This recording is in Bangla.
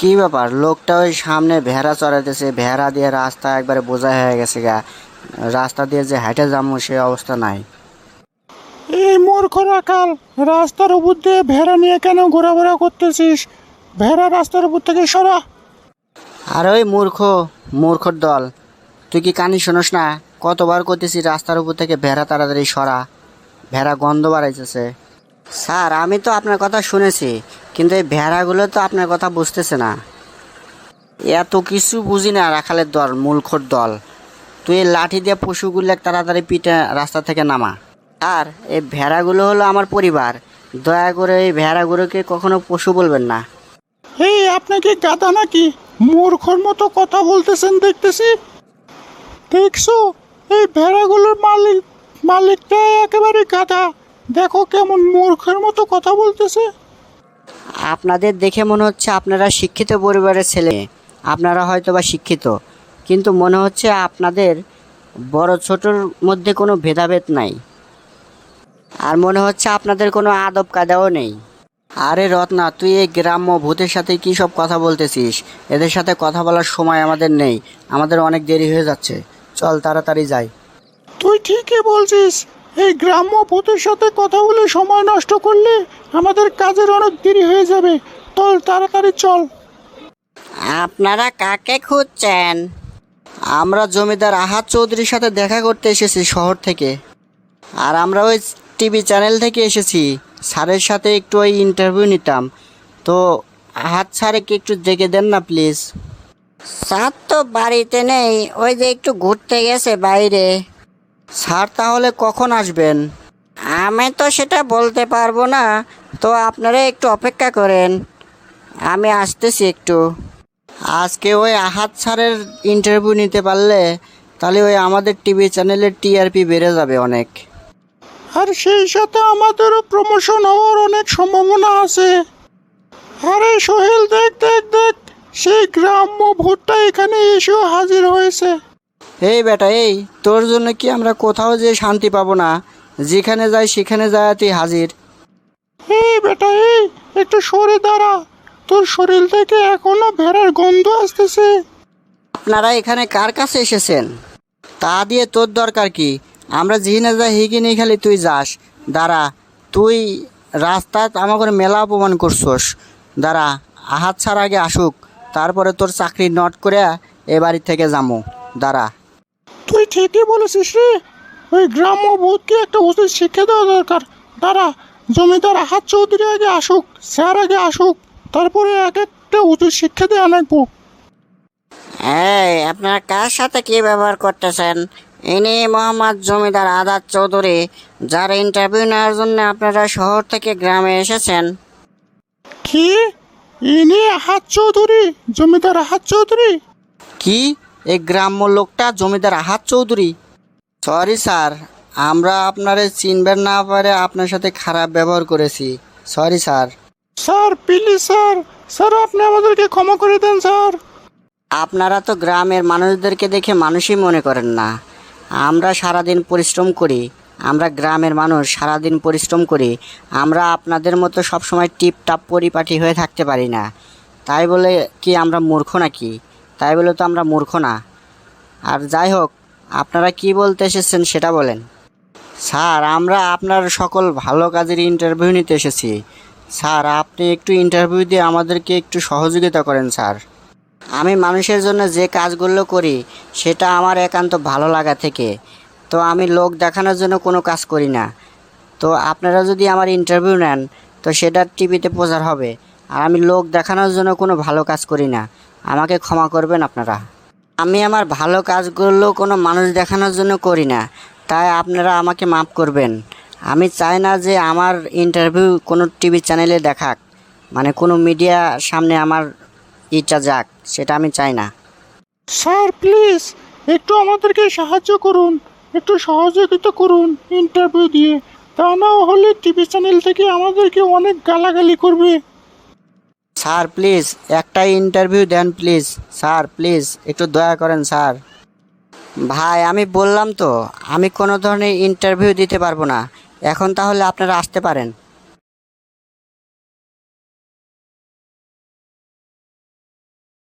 কি ব্যাপার? লোকটা ওই সামনে ভেড়া চড়াইতেছে ভেড়া দিয়ে রাস্তা একবারে বোঝা হয়ে গেছে গা। রাস্তা দিয়ে যে হাইটে যাব সে অবস্থা নাই। এই মূর্খ রাখাল রাস্তার উপর দিয়ে ভেড়া নিয়ে কেন ঘোরাফেরা করতেছিস? ভেড়া রাস্তার উপর থেকে সরা। আর ওই মূর্খ মূর্খর দল। তুই কি কানি শোনস না? কতবার করতেছি রাস্তার উপর থেকে ভেড়া তাড়াতাড়ি সরা। ভেড়া গন্ধ বাড়াইতেছে। স্যার, আমি তো আপনার কথা শুনেছি, কিন্তু এই ভেড়াগুলো তো আপনার কথা বুঝতেছে না। এত কিছু বুঝি না রাখালের দল মূর্খর দল। তুই এই লাঠি দিয়ে পশুগুলো তাড়াতাড়ি পিঠে রাস্তা থেকে নামা। আর এই ভেড়াগুলো হলো আমার পরিবার। দয়া করে এই ভেড়াগুলোকে কখনো পশু বলবেন না। এই আপনি কি গাদা নাকি? মূর্খর মতো কথা বলতেছেন দেখতেছি। দেখছ? এই ভেড়াগুলোর মালিক, মালিকটা একেবারে গাদা দেখো কেমন মূর্খের মতো কথা বলতেছে। আপনাদের দেখে মনে হচ্ছে আপনারা শিক্ষিত পরিবারের ছেলে। আপনারা হয়তো বা শিক্ষিত। কিন্তু মনে হচ্ছে আপনাদের বড় ছোটর মধ্যে কোনো ভেদাভেদ নাই। আর মনে হচ্ছে আপনাদের কোনো আদব কাদাও নেই। আরে রত্না তুই এই গ্রাম্য ভূতের সাথে কী সব কথা বলতেছিস? এদের সাথে কথা বলার সময় আমাদের নেই। আমাদের অনেক দেরি হয়ে যাচ্ছে। চল তাড়াতাড়ি যাই। তুই ঠিকই বলছিস। এই গ্রাম্য ভূতের সাথে কথা বলে সময় নষ্ট করলে আমাদের কাজের অনেক দেরি হয়ে যাবে। চল তাড়াতাড়ি চল। আপনারা কাকে খুঁজছেন? আমরা জমিদার আহাত চৌধুরীর সাথে দেখা করতে এসেছি শহর থেকে। আর আমরা ওই টিভি চ্যানেল থেকে এসেছি। স্যারের সাথে একটু ওই ইন্টারভিউ নিতাম। তো আহাত স্যারকে একটু দেখে দেন না প্লিজ স্যার তো বাড়িতে নেই ওই যে একটু ঘুরতে গেছে বাইরে। স্যার, তাহলে কখন আসবেন? আমি তো সেটা বলতে পারব না। তো আপনারা একটু অপেক্ষা করেন। আমি আসতেছি একটু। আজকে ওই আহাত স্যারের ইন্টারভিউ নিতে পারলে, তাহলে ওই আমাদের টিভি চ্যানেলের টিআরপি বেড়ে যাবে অনেক। আর সেই সাথে আমাদেরও প্রমোশন হওয়ার অনেক সম্ভাবনা আছে। আরে সোহেল, দেখ দেখ দেখ, সেই গ্রাম্য ভোটটা এখানে এসেও হাজির হয়েছে। এই বেটা এই তোর জন্য কি আমরা কোথাও যে শান্তি পাবো না? যেখানে যাই সেখানে যায় তুই হাজির। এই বেটা এই একটু সরে দাঁড়া। তোর শরীর থেকে এখনও ভেড়ার গন্ধ আসতেছে। আপনারা এখানে কার কাছে এসেছেন? তা দিয়ে তোর দরকার কি? আমরা যেখানে যাই হিগিনি খালি তুই যাস। দাঁড়া তুই রাস্তায় আমাকে মেলা অপমান করছস। দাঁড়া আহাত ছাড় আগে আসুক তারপরে তোর চাকরি নট করে এ বাড়ি থেকে যামু। দাঁড়া। ঠিকই বলেছিস রে। ওই গ্রাম্য ভূতকে একটা উচিত শিক্ষা দেওয়া দরকার। দাঁড়া জমিদার হাত চৌধুরী আগে আসুক স্যার আগে আসুক তারপরে এক একটা উচিত শিক্ষা দেওয়া লাগবো এই আপনারা কার সাথে কি ব্যবহার করতেছেন? ইনি মোহাম্মদ জমিদার আদাত চৌধুরী যার ইন্টারভিউ নেওয়ার জন্য আপনারা শহর থেকে গ্রামে এসেছেন। কি? ইনি হাত চৌধুরী? জমিদার আহাত চৌধুরী? কি? এই গ্রাম্য লোকটা জমিদার আহাত চৌধুরী। সরি স্যার আমরা আপনারে চিনবেন না পারে আপনার সাথে খারাপ ব্যবহার করেছি। Sorry sir sir please sir sir আপনি আমাদেরকে ক্ষমা করে দেন স্যার আপনারা তো গ্রামের মানুষদেরকে দেখে মানুষই মনে করেন না। আমরা সারাদিন পরিশ্রম করি আমরা গ্রামের মানুষ সারাদিন পরিশ্রম করি আমরা আপনাদের মতো সবসময় টিপ টাপ পরিপাটি হয়ে থাকতে পারি না। তাই বলে কি আমরা মূর্খ নাকি? তাই বলে তো আমরা মূর্খ না। আর যাই হোক, আপনারা কি বলতে এসেছেন সেটা বলেন। স্যার, আমরা আপনার সকল ভালো কাজের ইন্টারভিউ নিতে এসেছি। স্যার, আপনি একটু ইন্টারভিউ দিয়ে আমাদেরকে একটু সহযোগিতা করেন, স্যার। আমি মানুষের জন্য যে কাজগুলো করি, সেটা আমার একান্ত ভালো লাগা থেকে। তো আমি লোক দেখানোর জন্য কোনো কাজ করি না। তো আপনারা যদি আমার ইন্টারভিউ নেন, তো সেটা টিভিতে প্রচার হবে। আর আমি লোক দেখানোর জন্য কোনো ভালো কাজ করি না। আমাকে ক্ষমা করবেন আপনারা। আমি আমার ভালো কাজগুলো কোনো মানুষ দেখানোর জন্য করি না, তাই আপনারা আমাকে মাফ করবেন। আমি চাই না যে আমার ইন্টারভিউ কোনো টিভি চ্যানেলে দেখাক মানে কোনো মিডিয়া সামনে আমার ইটা যাক, সেটা আমি চাই না। স্যার, প্লিজ, একটু আমাদেরকে সাহায্য করুন, একটু সহযোগিতা করুন ইন্টারভিউ দিয়ে। তা না হলে টিভি চ্যানেল থেকে আমাদেরকে অনেক গালাগালি করবে। স্যার, প্লিজ, একটা ইন্টারভিউ দেন, প্লিজ। স্যার, প্লিজ, একটু দয়া করেন, স্যার। ভাই, আমি বললাম তো, আমি কোনো ধরনের ইন্টারভিউ দিতে পারব না। এখন তাহলে আপনারা আসতে পারেন।